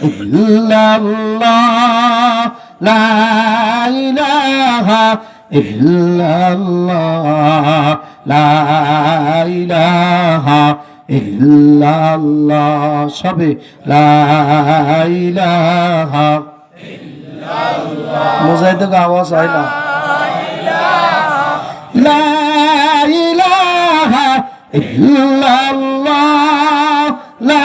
ইল্লাল্লাহ, লা ইলাহা ইল্লাল্লাহ, লা ইলাহা ইল্লাল্লাহ, সবে লা ইলাহা মুজাহিদ আওয়াজ হয় না। লা ইলাহা ইল্লাল্লাহ, লা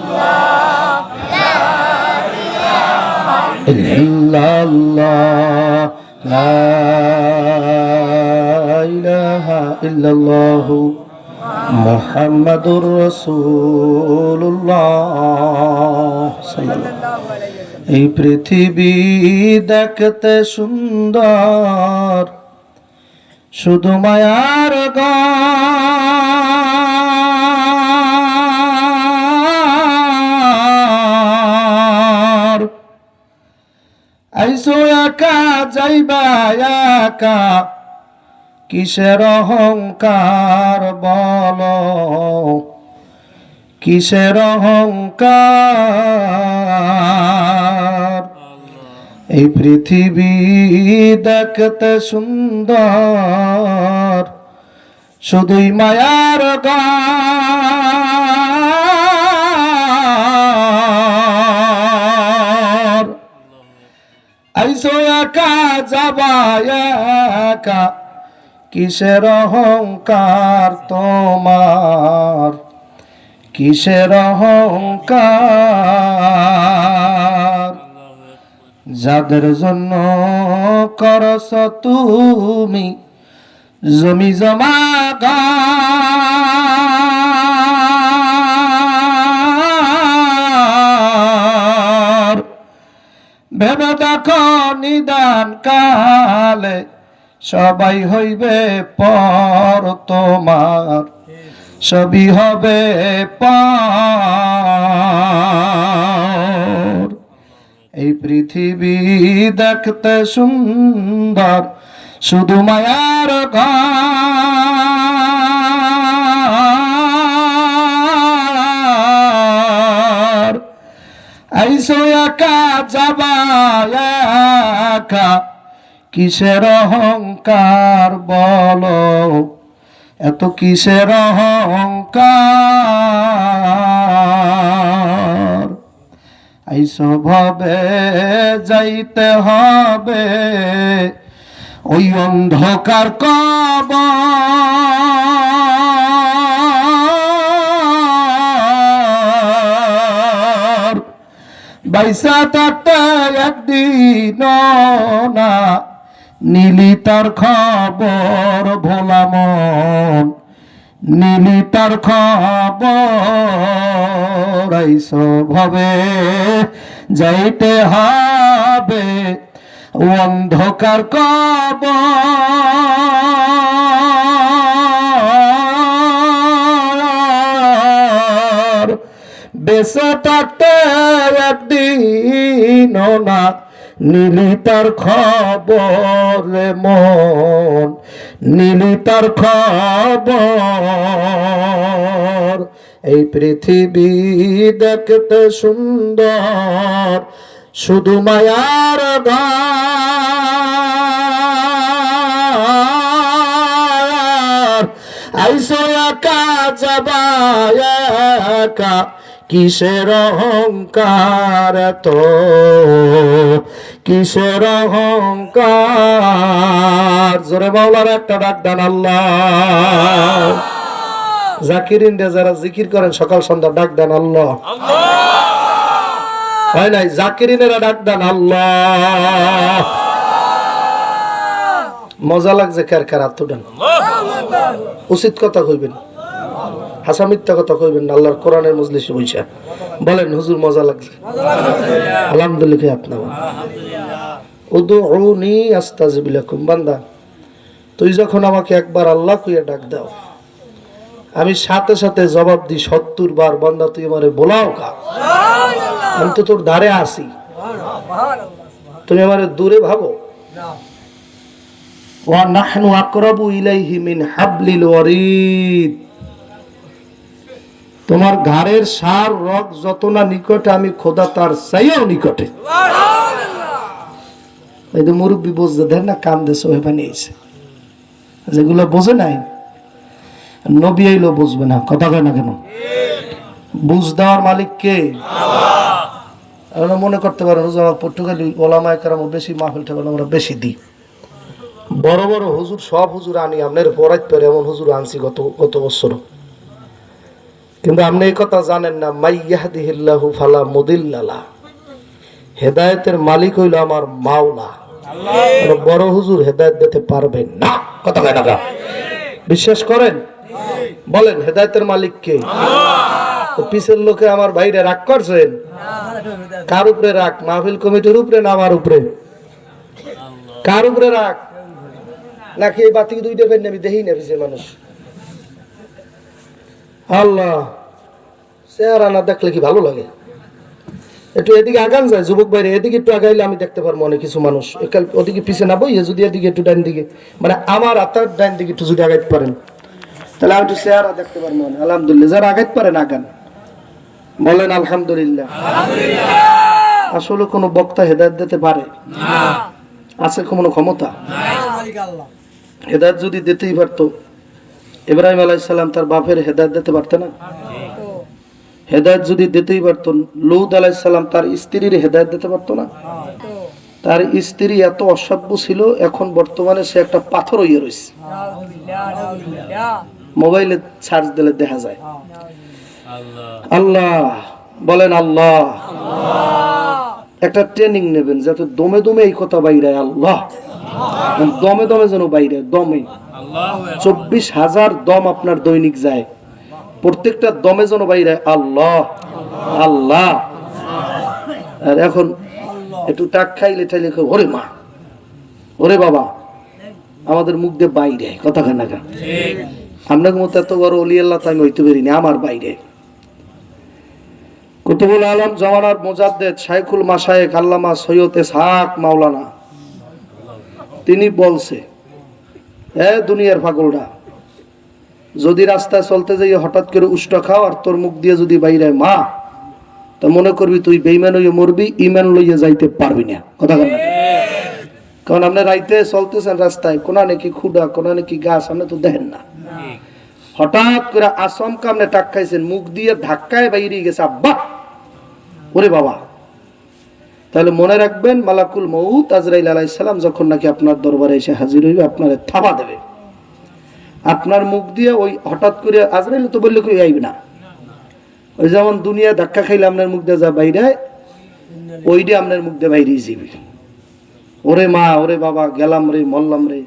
إلا الله لا إله إلا الله لا إلا الله لا إله إلا الله محمد رسول الله صلى الله এই পৃথিবী দেখতে সুন্দর শুধু মায়ার গার আইসো একা, যাইবা একা। কিসের অহংকার বল? কিসের অহংকার? এই পৃথিবী দেখতে সুন্দর, শুধুই মায়ার গার একা কিসের অহংকার তোমার? কিসের অহংকার? যাদের জন্য করস তুমি জমি জমা গার ভেবে দেখো নিদান কালে, সবাই হইবে পর তোমার। সবই হবে পর। এই পৃথিবী দেখতে সুন্দর, শুধু মায়ার ঘর আইসো একা, যাবা একা। কিসের অহংকার বলো? এত কিসের অহংকার? আইসো ভাবে, যাইতে হবে। ওই অন্ধকার কবর বাইসা থাকতে একদিন না। নীলি তার খবর ভোলা মন। নীলি তার খবর ভাবে যাইতে হবে। অন্ধকার কবর বেসে থাকতে একদিন না নীলি তার খবর মন, নীলি তার খবর। এই পৃথিবী দেখতে সুন্দর, শুধু মায়ার গার আইসো একা, যাবা একা কিসের অহংকার তো কিসের অহংকার? জোরে বাউলার একটা ডাক দেন আল্লাহ। জাকিরিন রে যারা জিকির করেন সকাল সন্ধ্যা ডাক দেন আল্লাহ। হয় নাই? জাকিরিনেরা ডাক দেন আল্লাহ। মজা লাগছে কার কার হাত তুলেন। উচিত কথা কইবেন। হাসা মিথ্যা কথা কইবেন না আল্লাহর কোরআনের মজলিসে বইসা। বলেন হুজুর মজা লাগছে। আলহামদুলিল্লাহ আপনার। উদুনি আস্তাজিবিলাকুম বান্দা তুই যখন আমাকে একবার আল্লাহ কইয়া ডাক দাও আমি সাথে সাথে জবাব দিই সত্তর বার বান্দা তুই আমারে বোলাও কা? আমি তো তোর ধারে আসি তুমি আমারে দূরে ভাবো। ওয়া নাহনু আকরাবু ইলাইহি মিন হাবলিল ওয়ারিদ। তোমার ঘাড়ের সার রক যত না নিকটে আমি খোদা তার চাইও নিকটে। এই যে মুরব্বী বুঝতে দেন না কান দেশে ওই বানিয়েছে যেগুলো বোঝে নাই নবী আইলো বুঝবে না কথা কয় না কেন? বুঝ দেওয়ার মালিক কে? আমরা মনে করতে পারেন হুজুর আমার পর্তুগালি ওলামায় কারাম বেশি মাহফিল ঠাকুর আমরা বেশি দিই। বড় বড় হুজুর সব হুজুর আনি আপনার পড়াইতে পারে এমন হুজুর আনছি গত গত বছর কিন্তু আপনি এই কথা জানেন না মাইয়াহদিহিল্লাহু ফালা মুদিল্লালা। হেদায়েতের মালিক হইল আমার মাওলা। বড় হুজুর হেদায়েত দিতে পারবেন না। কথা কয় না বিশ্বাস করেন? বলেন হেদায়েতের মালিক কে? পিছের লোকে আমার ভাইরে রাগ করছেন? কার উপরে রাগ? মাহফিল কমিটির উপরে না আমার উপরে? কার উপরে রাগ? নাকি এই বাতি দুইটা ফের আমি দেখি না পিছের মানুষ? আল্লাহ। চেহারা না দেখলে কি ভালো লাগে? একটু এদিকে আগান যায় যুবক বাইরে এদিকে একটু আগাইলে আমি দেখতে পারব অনেক কিছু মানুষ। ওদিকে পিছিয়ে না বইয়ে যদি এদিকে একটু ডান দিকে মানে আমার আত্মার ডান দিকে একটু যদি আগাইতে পারেন। তাহলে আমি একটু চেহারা দেখতে পারব মনে আলহামদুলিল্লাহ। যারা আগাইতে পারেন আগান। বলেন আলহামদুলিল্লাহ। আসলে কোনো বক্তা হেদায়ত দিতে পারে? আছে কোনো ক্ষমতা? হেদায়ত যদি দিতেই পারতো ইব্রাহিম আলাইসাল্লাম তার বাপের হেদায়ত দিতে পারতো না? হেদায়ত যদি দিতেই পারতো লৌদ আলাইসাল্লাম তার স্ত্রীর হেদায়ত দিতে পারতো না? তার স্ত্রী এত অসভ্য ছিল, এখন বর্তমানে সে একটা পাথর হইয়ে রয়েছে মোবাইলে চার্জ দিলে দেখা যায়। আল্লাহ, বলেন আল্লাহ। একটা ট্রেনিং নেবেন, যাতে দমে দমে এই কথা বাইরে আল্লাহ। দমে দমে যেন বাইরে দমে। চব্বিশ হাজার দম আপনার দৈনিক যায়। প্রত্যেকটা দমে যেন বাইরে আল্লাহ আল্লাহ। আর এখন একটু টাক খাইলে ঠাইলে ওরে মা ওরে বাবা আমাদের মুখ দিয়ে বাইরে কথা খান না কেন? আপনার মতো এত বড় অলি আল্লাহ তো আমি হইতে পারিনি আমার বাইরে। কুতুবুল আলম জমানার মোজাদ্দেদ শাইখুল মাসায়েক আল্লামা সৈয়দ এসহাক মাওলানা তিনি বলছে এ দুনিয়ার পাগলরা, যদি রাস্তায় চলতে যাই হঠাৎ করে উষ্ট খাও আর তোর মুখ দিয়ে যদি বাইরে মা, তা মনে করবি তুই বেইমান হইয়ে মরবি ইমান লইয়ে যাইতে পারবি না। কথা বল না কারণ আপনি রাইতে চলতেছেন রাস্তায়, কোনা নাকি খুডা, কোনা নাকি গাছ, আপনি তো দেখেন না। হঠাৎ করে আসমকা আপনি টাক খাইছেন, মুখ দিয়ে ধাক্কায় বাইরে গেছে, আব্বা, ওরে বাবা। তাহলে মনে রাখবেন, মালাকুল মৌত আজরাইল আলাইসালাম যখন নাকি আপনার দরবারে এসে হাজির হইবে, আপনার থাবা দেবে। আপনার মুখ দিয়ে ওই হঠাৎ করে আজরাইল তো বললে কেউ আইবে না। ওই যেমন দুনিয়া ধাক্কা খাইলে আপনার মুখ দিয়ে যা বাইরে ওইটা আপনার মুখ দিয়ে বাইরে যাবে ওরে মা, ওরে বাবা, গেলাম রে মল্লাম রে।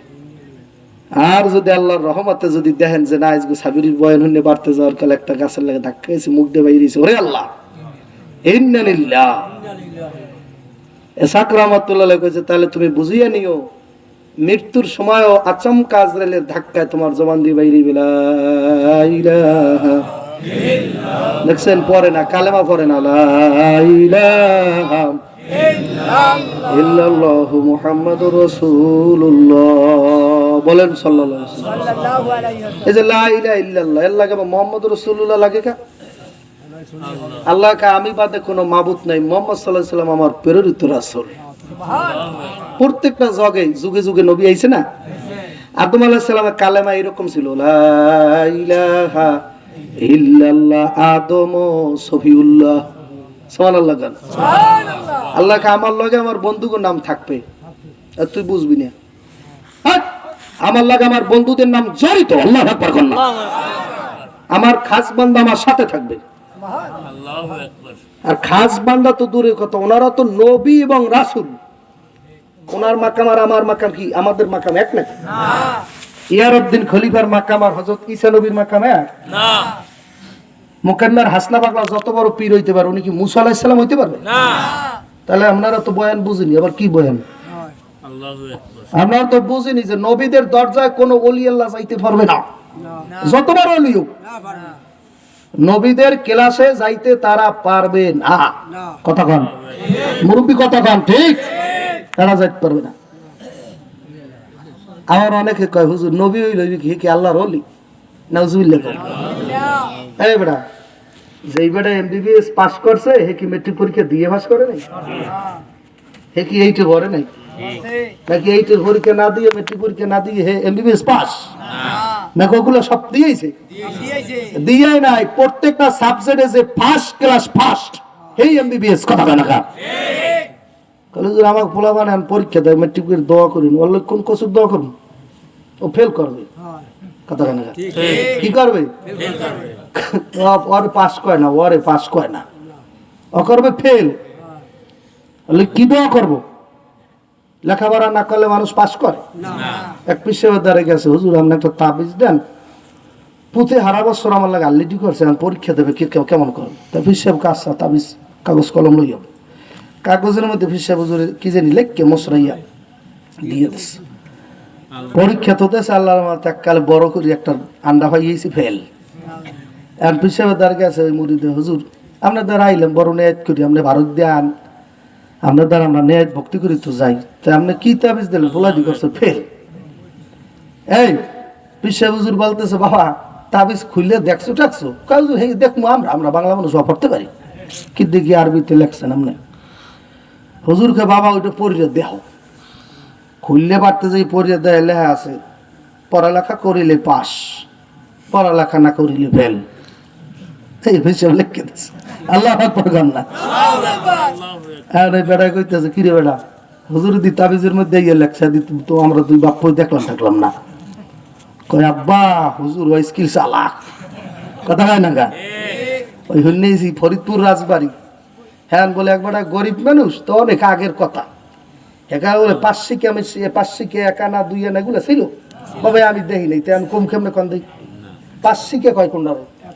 আর যদি আল্লাহর রহমতে যদি দেখেন যে না, আজকে সাবিরির বয়ান হইলে বাড়তে যাওয়ার কালে একটা গাছের লাগে ধাক্কা গেছে মুখ দিয়ে বাইরেছে ওরে আল্লাহ। ইন্নালিল্লাহ। এসাক রহমতুল্লাহ কইছে তাহলে তুমি বুঝিয়ে নিও মৃত্যুর সময়ও আচমকা আজরাইলের ধাক্কায় তোমার জবান দিয়ে বাইরে দেখছেন পরে না কালেমা পরে না। বলেন আলাইহি এই যে লাগে বা মুহাম্মাদুর রাসূলুল্লাহ লাগে কা? আল্লাহ। কা আমি বাদে কোনো মাবুত নাই। মোহাম্মদ আলাইহি সাল্লাম আমার প্রেরিত রাসূল। প্রত্যেকটা জগে যুগে যুগে নবী আইছে না? আদম আলাইহিস সালামের কালেমা এরকম ছিল লা ইল্লাল্লাহ আদম সফিউল্লাহ। সুবহানাল্লাহ গান। আল্লাহকে আমার লগে আমার বন্ধুদের নাম থাকবে। আর তুই বুঝবি না! আমার লাগে আমার বন্ধুদের নাম জড়িত আল্লাহ আকবার আমার খাস বান্ধব আমার সাথে থাকবে। আর খাস বান্দা তো দূরে কথা ওনারা তো নবী এবং রাসূল। ওনার মাকাম আর আমার মাকাম কি? আমাদের মাকাম এক নাকি? ইয়ারউদ্দিন খলিফার মাকাম আর হযরত ঈসা নবীর মাকাম এক? মুকান্নার হাসনা পাগলা যত বড় পীর হইতে পারে উনি কি মুসা আলাইহিস সালাম হইতে পারবে? তাহলে আপনারা তো বয়ান বুঝেনি আবার কি বয়ান? আপনারা তো বুঝেনি যে নবীদের দরজায় কোনো অলি আল্লাহ যাইতে পারবে না। যতবার অলি হোক। নবীদের ক্লাসে যাইতে তারা পারবে না। কথা কন। মুরব্বী কথা কন ঠিক? তারা যাইতে পারবে না। আমার অনেকে কয় হুজুর নবী হইল কি? কি আল্লাহর নাউজুবিল্লাহ কয়। এই বেটা যেই বেটা এমবিবিএস পাস করছে হে কি মেট্রিক পরীক্ষা দিয়ে পাস করে নাই? হে কি এইটে ভরে নাই? নাকি এইটের পরীক্ষা না দিয়ে মেট্রিক পরীক্ষা না দিয়ে হে এমবিবিএস পাস নাকি ওগুলো সব দিয়েছে দিয়ে নাই প্রত্যেকটা সাবজেক্টে যে ফার্স্ট ক্লাস ফার্স্ট এই এমবিবিএস কথা কেন কা তাহলে যদি আমাকে পোলা বানান পরীক্ষা দেয় মেট্রিক করে দোয়া করুন বললে কোন কসুর দোয়া করুন? ও ফেল করবে। কথা কেন কা কি করবে? ও- ওর পাস করে না ওরে পাস করে না। ও করবে ফেল কি দোয়া করব? লেখাপড়া না করলে মানুষ পাস করে? এক পিসের দ্বারে গেছে হুজুর আপনি একটা তাবিজ দেন। পুঁথে হারা বছর আমার লাগে আল্লিটি করছে আমি পরীক্ষা দেবে কি কেউ কেমন করবে তা ফিসাব কাজটা তাবিজ কাগজ কলম লই লইয়া কাগজের মধ্যে ফিসাব হুজুর কি জানি লেখকে মশরাইয়া দিয়ে দিচ্ছে পরীক্ষা তো দেশে আল্লাহর মাতে এককালে বড় করে একটা আন্ডা পাইয়েছি ফেল। এখন পিসাবের দ্বারা গেছে ওই মুড়িতে হুজুর আপনার দ্বারা আইলাম বড় নেয়াত করি আপনি ভারত দেন। আপনার দ্বারা আমরা ন্যায় ভক্তি করি তো যাই। তা আপনি কি তাবিজ দিলেন? বলাদি করছে, ফেল। এই বিশ্ব হুজুর বলতেছে, বাবা, তাবিজ খুললে দেখছ টাকছো কাজু হে দেখব আমরা আমরা বাংলা মানুষ পড়তে পারি। কি দেখি আরবিতে লেখছেন আপনি? হুজুরকে, বাবা, ওইটা পড়িয়ে দেহ খুললে পারতে যাই, পড়িয়ে দেয়, লেখা আছে, পড়ালেখা করিলে পাস, পড়ালেখা না করিলে ফেল। এই হিসাব লিখে দিছে। আল্লাহ আকবর গান না। আর এই বেড়া কইতেছে কিরে বেড়া? হুজুর দি তাবিজের মধ্যে ইয়ে লেখা দিত তো আমরা দুই বাপ দেখলাম দেখলাম না। কয়, আব্বা, হুজুর ওই স্কিল চালাক। কথা হয় না গা? ওই হন্যেছি ফরিদপুর রাজবাড়ি। হ্যাঁ বলে, একবার গরিব মানুষ, তো অনেক আগের কথা। একা বলে পাঁচশিকে আমি পাঁচশিকে একা না, দুই আনা এগুলো ছিল? বাবা, আমি দেখি নাই তেমন কম কেমনে কন দিই? পাঁচশিকে কয় কোনটা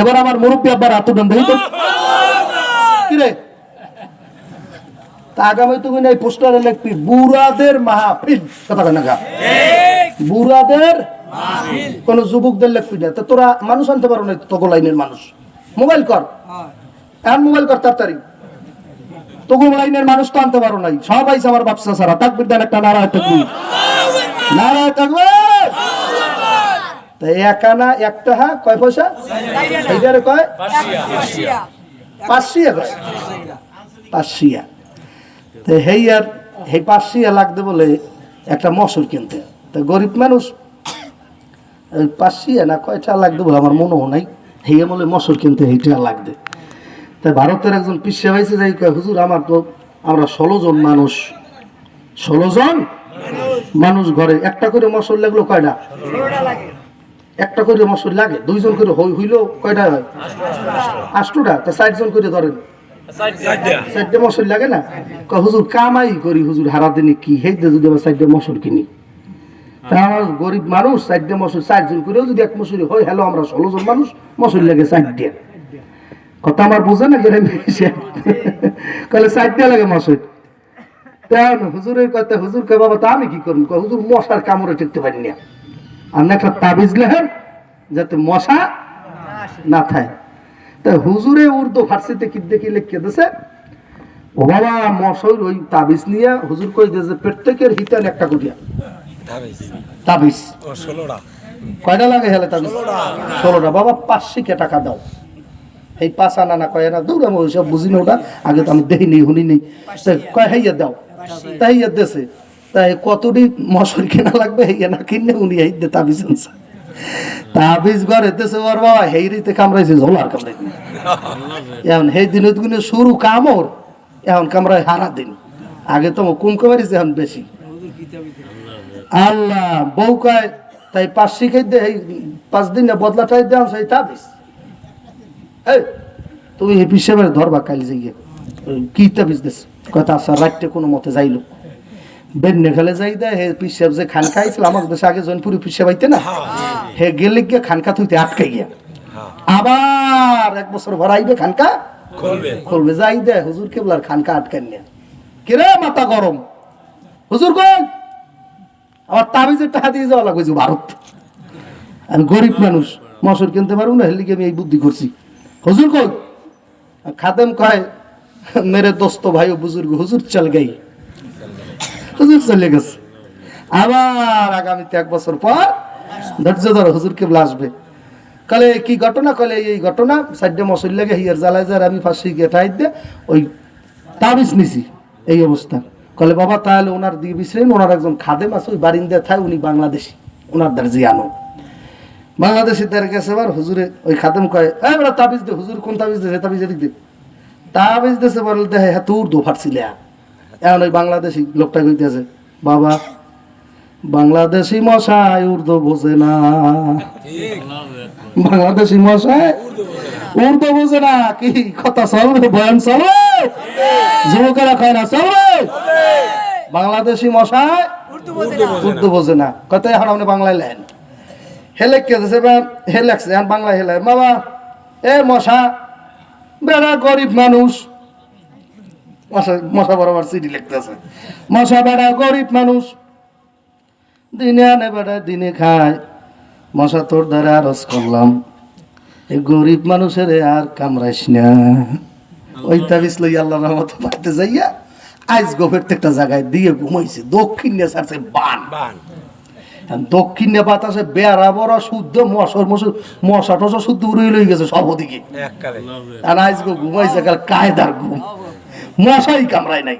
এবার আমার মুরব্বী আব্বার হাতুটান দেখি তো। কি আগামী তুমি এই পোস্টারে লিখবি বুড়াদের মাহফিল। কথা কয় গা? বুড়াদের কোন যুবকদের লিখবি না। তো তোরা মানুষ আনতে পারো না তোকে লাইনের মানুষ। মোবাইল কর। এখন মোবাইল কর তাড়াতাড়ি? তোকে লাইনের মানুষ তো আনতে পারো নাই। সবাই আমার ব্যবসা সারা তাকবির দেন একটা নারায় থাকবি নারায় থাকবে তা একা না একটা হা কয় পয়সা? এইটারে কয়? পাঁচশিয়া। কয়? পাঁচশিয়া। তো হেই আর সেই পাঁচশিয়া লাগতে বলে একটা মসুর কিনতে। তা গরিব মানুষ পাঁচশিয়া না কয়টা লাগতে বলে আমার মনেও নাই। হেয়ে বলে মসুর কিনতে সেইটা লাগবে। তাই ভারতের একজন পিসে ভাইছে যাই কয়, হুজুর আমার তো আমরা ষোলো জন মানুষ। ষোলো জন মানুষ ঘরে। একটা করে মসুর লাগল কয়টা? একটা করে মসুর লাগে, দুইজন করে হই- হইলেও কয়টা হয়? আষ্টটা তা জন করে ধরেন। চারটে মসুর লাগে না? হুজুর, কামাই করি, হুজুর হারা দিনে কি হেইতে যদি আমার মসুর কিনি? গরিব মানুষ চারটে মসুর যদি এক মসুরি হয়, হ্যালো, আমরা ষোলো জন মানুষ, মসুর লাগে চারটে কথা আমার বোঝে না গেলে কলে চারটে লাগে মসুর। তেন হুজুরের কথা, হুজুর কে বাবা, তা আমি কি করব? হুজুর, মশার কামড়ে টিকতে পারি না। আপনি একটা তাবিজ লেহেন যাতে মশা না থাকে তা হুজুরে উর্দু ফার্সিতে কি দেখি লিখে দিছে? ও বাবা মশার ওই তাবিজ নিয়ে হুজুর কই দিয়েছে প্রত্যেকের হিতান একটা করিয়া। তাবিজ। কয়টা লাগে হেলে তাবিজ? ষোলোটা। বাবা পাঁচশিকে টাকা দাও। এই পাঁচ আনা না কয় না দৌড় আমি ওইসব বুঝি না ওটা। আগে তো আমি দেখি নেই শুনি নেই কয় হাইয়া দাও? তাই ইয়া দেশে তাই কতটি মশর কেনা লাগবে? হেয়া না কিনে উনি এই তাবিজ আনছে। তাবিজ ঘরে দেশে ওর বাবা হেইরিতে কামড়াইছে, ঝোলার কামড়াইছে। এখন সেই দিনত গুনে শুরু কামর এখন কামড়ায় হারা দিন। আগে তো কম কামারিছে এখন বেশি? আল্লাহ, বউ কয়, তাই পাঁচ শিখাই দে এই পাঁচ দিন বদলাটাই দাম সেই তাবিজ। এই তুমি পিসেবের ধরবা কালি যাইয়ে। কি তাবিজ দেশ কথা আচ্ছা রাখতে কোনো মতে যাইলো। বেন্নে খেলে যাই দে হে পিসেব যে খান খাইছিল আমার দেশে আগে জনপুরি পিসে পাইতে না। হে গেলে গিয়ে খানকা থইতে আটকাই গিয়া। আবার এক বছর ভরাইবে খানকা খুলবে। যাই দে হুজুর কেবলার খানকা আটকান নিয়ে। কিরে মাথা গরম? হুজুর কই? আমার তাবিজের টাকা দিয়ে যাওয়া লাগবে ভারত। আমি গরিব মানুষ মসুর কিনতে পারব না হেলিকে আমি এই বুদ্ধি করছি। হুজুর কই? খাদেম কয় মেরে দোস্ত ভাই ও বুজুর্গ হুজুর চল গই। হুজুর চলে গেছে। আবার আগামীতে এক বছর পর ধৈর্য ধরো, হুজুর কেবলা আসবে। কালে কি ঘটনা? কলে এই ঘটনা, সাইডে মসুর লাগে হিয়ার জ্বালায় যার আমি ফাঁসি গিয়ে ঠাই দিয়ে ওই তাবিজ নিছি, এই অবস্থা। কলে বাবা তাহলে ওনার দিয়ে বিশ্রেন ওনার একজন খাদেম আছে, ওই বারিন্দা থায় উনি বাংলাদেশি, ওনার দ্বার জিয়ানো। বাংলাদেশি দ্বার গেছে এবার হুজুরে, ওই খাদেম কয়, এই বেড়া তাবিজ দে, হুজুর কোন তাবিজ দে তাবিজ দে তাবিজ দেশে বলতে হ্যাঁ তোর দো ফাটছিলে এখন ওই বাংলাদেশি লোকটা কইতেছে বাবা বাংলাদেশি মশাই উর্দু বোঝে না। বাংলাদেশি মশাই উর্দু বোঝে না। কি কথা চলবে? বয়ান চলবে? যুবকেরা খায় না চলবে? বাংলাদেশি মশাই উর্দু বোঝে না। কত এখন আপনি বাংলায় লেন হেলে কে দিছে হে লেখছে এখন বাংলায় হেলে বাবা এ মশা বেড়া গরিব মানুষ মশা মশা বরাবর চিঠি লিখতেছে। মশা বেড়া গরিব মানুষ দিনে আনে বেড়া দিনে খায়। মশা তোর দ্বারা আরজ করলাম। এই গরিব মানুষের আর কামড়াইস না। ওই তাবিজ লই আল্লাহ রহমত পাইতে যাইয়া আইস গোফের একটা জায়গায় দিয়ে ঘুমাইছে। দক্ষিণ নেশারছে বান। আর দক্ষিণে বাতাসে বেড়া বড় শুদ্ধ মশার মশা মশা টশা শুদ্ধ উড়ে লই গেছে সব ওদিকে। আর আইস গো ঘুমাইছে কাল কায়দার ঘুম। মশাই কামড়ায় নাই।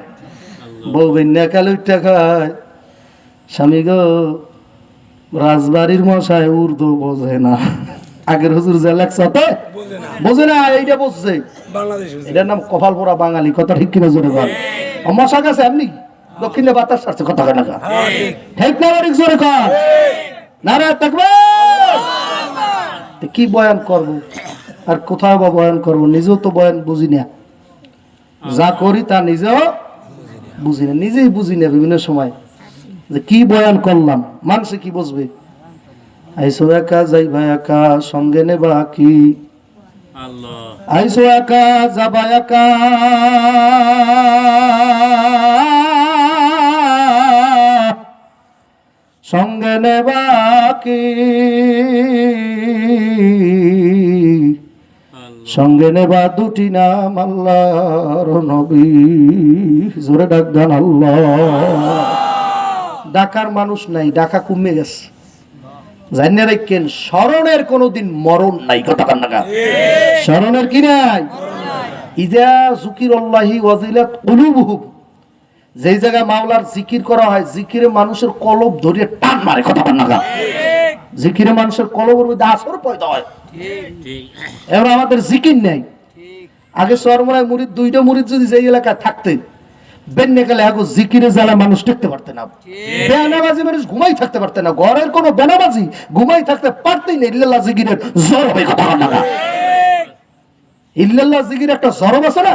বউ বেন্যা কাল উঠটা খায়। স্বামী গো রাজবাড়ির মশাই উর্দু বোঝে না। আগের হুজুর যে লেখছতে বোঝে না। এইটা বুঝছে। এটার নাম কপাল পোড়া বাঙালি কথা ঠিক কিনা জোরে বল মশা গেছে এমনি? দক্ষিণে বাতাস ছাড়ছে কথা কেন ঠিক। না ঠিক জোরে কর। নারে থাকবে? কি বয়ান করব? আর কোথাও বা বয়ান করব? নিজেও তো বয়ান বুঝি না। যা করি তা নিজেও বুঝি না নিজেই বুঝি না বিভিন্ন সময়। যে কি বয়ান করলাম মানুষে কি বুঝবে? আইসো একা যাইবা একা সঙ্গে নেবা কি? আইসো একা যাবা একা। সঙ্গে নেবা কি? সঙ্গে নেবা দুটি নাম আল্লাহর নবী। জোরে ডাক দেন আল্লাহ। ডাকার মানুষ নাই ডাকা কমে গেছে। জানিয়ে রাখেন, স্মরণের কোনোদিন মরণ নাই, কথা স্মরণের কি নাই? ইদা জুকির আল্লাহি ওয়াজিলাত যেই জায়গায় মাওলার জিকির করা হয়, জিকিরে মানুষের কলব ধরিয়ে টান মারে, কথা কান্নাকা জিকিরে মানুষের কলবের মধ্যে আসর পয়দা হয়। এবার আমাদের জিকির নেই। আগে সরমরায় মুড়ির দুইটা মুড়ির যদি যে এলাকায় থাকতেন বেন্নে গেলে এখন জিকিরে জ্বালা মানুষ টিকতে পারতে না। বেনাবাজি মানুষ ঘুমাই থাকতে পারতে না। ঘরের কোনো বেনাবাজি ঘুমাই থাকতে পারতেই না ইল্লাল্লাহ জিকিরের জ্বর হবে কথা না ইল্লাল্লাহ জিকির একটা জরব আছে না?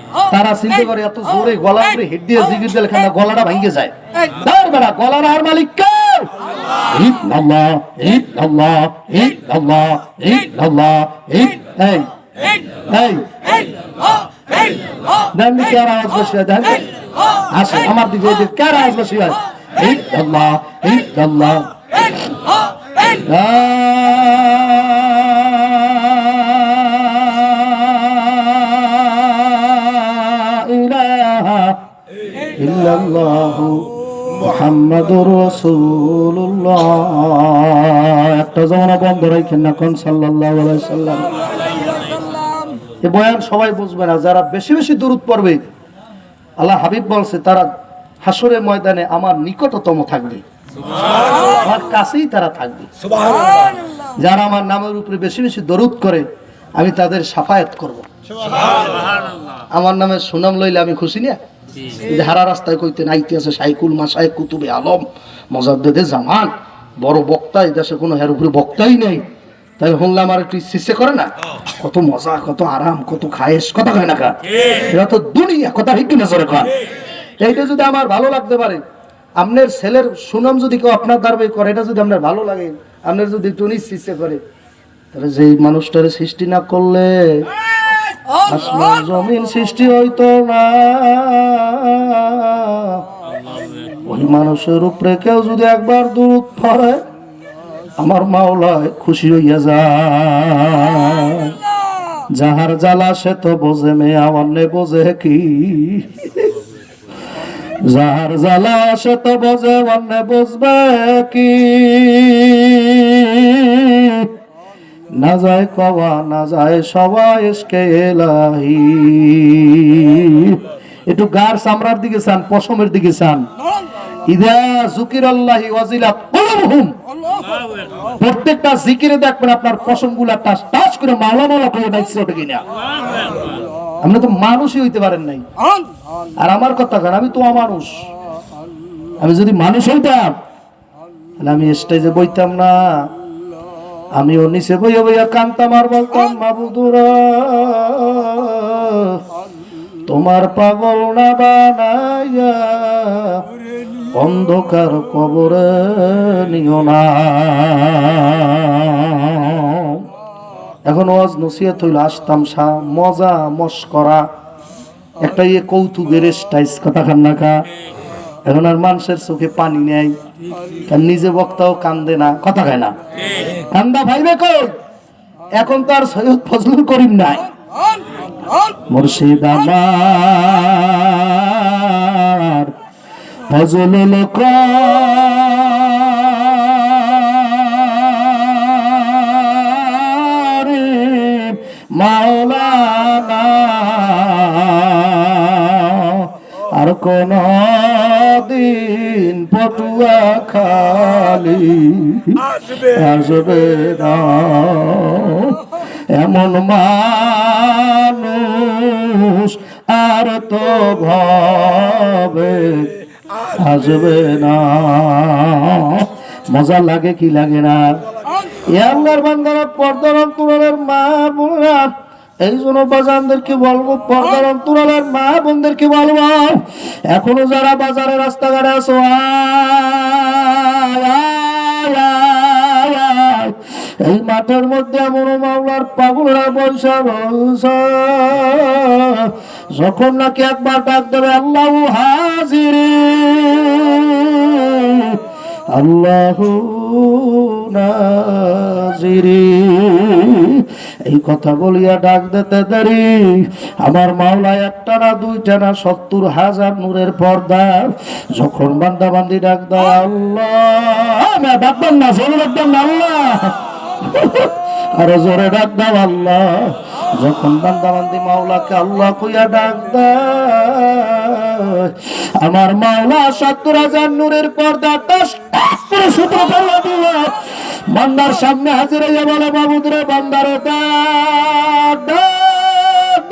তারা চিন্তা করে এত জোরে গলা করে হিট দিয়ে জিগির দিলে খানা গলাটা ভেঙে যায়। তার বেলা গলার আর মালিক কে? আমার দিকে কার বসে হয়? ইল্লাল্লাহ মোহাম্মদুর রসুল্লাহ একটা জমানা বন্ধ রাখেন না কোন সাল্লাল্লাহু আলাইহি সাল্লাম। এ বয়ান সবাই বুঝবে না যারা বেশি বেশি দূরত পড়বে আল্লাহ হাবিব বলছে তারা হাসরের ময়দানে আমার নিকটতম থাকবে। আমার কাছেই তারা থাকবে। যারা আমার নামের উপরে বেশি বেশি দরুদ করে আমি তাদের সাফায়াত করব। আমার নামে সুনাম লইলে আমি খুশি না? হারা রাস্তায় কইতেন আইতে আছে সাইকুল মাসায় কুতুবে আলম মজাদ্দেদে জামান। বড় বক্তা এই দেশে কোনো এর উপরে বক্তাই নেই। তাই শুনলাম আর একটু ইচ্ছে করে না? কত মজা কত আরাম কত খায়েস কত খায় না কা এটা তো দুনিয়া কথা ঠিক কিনা জোরে কর এইটা যদি আমার ভালো লাগতে পারে আপনার ছেলের সুনাম যদি কেউ আপনার দাঁড়বে করে এটা যদি আপনার ভালো লাগে আপনার যদি একটু ইচ্ছে করে তাহলে যেই মানুষটারে সৃষ্টি না করলে আসমান জমিন সৃষ্টি হইতো না। ওই মানুষের উপরে কেউ যদি একবার দুধ পড়ে, আমার মাওলায় খুশি হইয়া যায়। যাহার জ্বালা সে তো বোঝে, মেয়ে আমার নে বোঝে কি? যাহার জ্বালা সে তো বোঝে অন্য বুঝবে কি? না যায় কওয়া, না যায় সবাই এসকে এলাহি। একটু গার চামড়ার দিকে চান, পশমের দিকে চান। ইদা জুকির আল্লাহি ওয়াজিলা কলবহুম। প্রত্যেকটা জিকিরে দেখবেন আপনার পশমগুলা টাস টাস করে মাওলা মাওলা করে ডাকছে ওটা কিনা। আপনি তো মানুষই হইতে পারেন নাই। আর আমার কথা কারণ আমি তো অমানুষ। আমি যদি মানুষ হইতাম, তাহলে আমি স্টেজে বইতাম না। আমি নিচে বইয়া বইয়া কান্তাম আর বলতাম মাবুদুরা তোমার পাগল না বানাইয়া অন্ধকার কবরে নিও না। এখন ওয়াজ নসিহত হইল আসতাম সা মজা মস্করা। একটা ইয়ে কৌতুকের স্টাইস, কথা খান্নাকা এখন আর মানুষের চোখে পানি নেই। তার নিজে বক্তাও কান্দে না, কথা খায় না। কান্দা ভাইবে কই? এখন তো আর সৈয়দ ফজলুল করিম নাই। মুর্শিদ আমার ফজলুল মাওলানা, আর কোন দিন পটুয়া খালি। আসবে। না। এমন মানুষ আর তো ভাবে আসবে না। মজা লাগে কি লাগে না? ইয়াঙ্গার বান্দারা পর্দার অন্তরের মা বোনেরা এই জন্য বাজানদেরকে বলব, পর্দার অন্তরালের মা বোনদেরকে বলব, এখনও যারা বাজারে রাস্তাঘাটে আয়। এই মাঠের মধ্যে এমন মাওলার পাগলরা বৈশা যখন নাকি একবার ডাক দেবে, আল্লাহ হাজির আল্লাহ এই কথা বলিয়া ডাক দিতে দেরি। আমার মাওলা একটা না দুইটা না সত্তর হাজার নূরের পর্দা। যখন বান্দা বান্দি ডাক দেয়, আল্লাহ ডাকবেন না জোরে ডাকবেন না, আল্লাহ। আরও জোরে ডাক দাও আল্লাহ। যখন বান্দা বান্দি মাওলাকে আল্লাহ কইয়া ডাক আমার মাওলা সত্তর হাজার নূরের পর্দা দশ সুতো পাল্লা দিয়ে বান্দার সামনে হাজির হইয়া বলে বাবুদরে বান্দার ডাক ডাক,